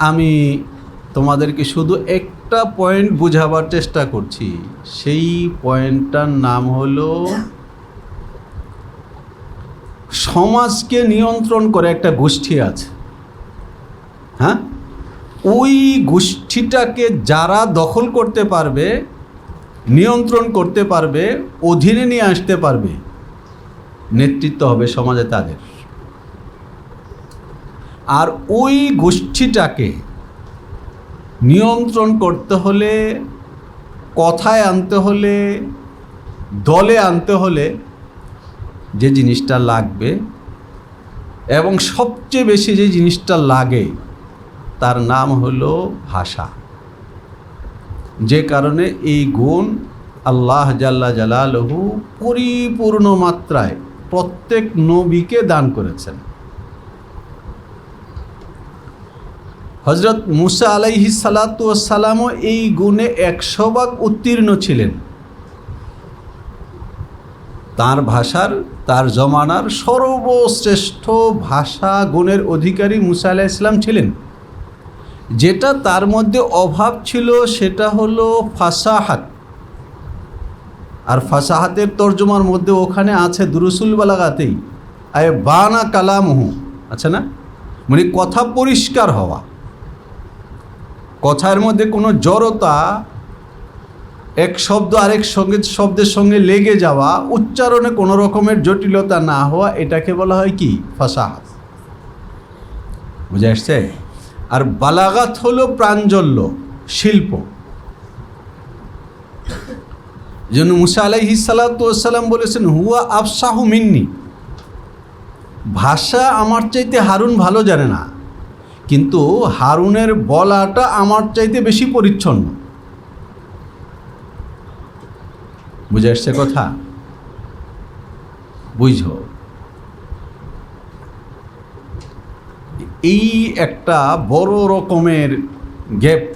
আমি তোমাদেরকে শুধু একটা পয়েন্ট বোঝাবার চেষ্টা করছি। সেই পয়েন্টটার নাম হলো সমাজকে নিয়ন্ত্রণ করে একটা গোষ্ঠী আছে। হ্যাঁ? ওই গোষ্ঠীটাকে যারা দখল করতে পারবে, নিয়ন্ত্রণ করতে পারবে, অধীনে নিয়ে আসতে পারবে, নেতৃত্ব হবে সমাজে তাদের। আর ওই গোষ্ঠীটাকে নিয়ন্ত্রণ করতে হলে, কথায় আনতে হলে, দলে আনতে হলে যে জিনিসটা লাগবে এবং সবচেয়ে বেশি যে জিনিসটা লাগে তার নাম হলো ভাষা। যে কারণে এই গুণ আল্লাহ জাল্লা জালালহু পরিপূর্ণ মাত্রায় প্রত্যেক নবীকে দান করেছেন। হজরত মুসা আলাইহি সালাতামও এই গুণে একশো ভাগ উত্তীর্ণ ছিলেন। তার ভাষার, তার জমানার সর্বশ্রেষ্ঠ ভাষা গুণের অধিকারী মুসা আলাহ ইসলাম ছিলেন। যেটা তার মধ্যে অভাব ছিল সেটা হলো ফাসাহাত। আর ফাসাহাতের তর্জমার মধ্যে ওখানে আছে দুরুসুল বালাগাতেই, আয় বানা কালামহু, আছে না? মানে কথা পরিষ্কার হওয়া। কথার মধ্যে কোনো জড়তা, এক শব্দ আরেক সঙ্গে শব্দের সঙ্গে লেগে যাওয়া, উচ্চারণে কোনো রকমের জটিলতা না হওয়া, এটাকে বলা হয় কি? ফাসাহাত। বুঝে আসছে? আর বালাগাত হলো প্রাঞ্জল্য, শিল্প। যেন মুসা আলাইহি সালাতাম বলেছেন, হুয়া আফসাহু মিন্নি। ভাষা আমার চাইতে হারুন ভালো জানে না। কিন্তু হারুনের বলাটা আমার চাইতে বেশি পরিচ্ছন্ন। বুঝে আসছে কথা? বুঝো। এই একটা বড় রকমের গ্যাপ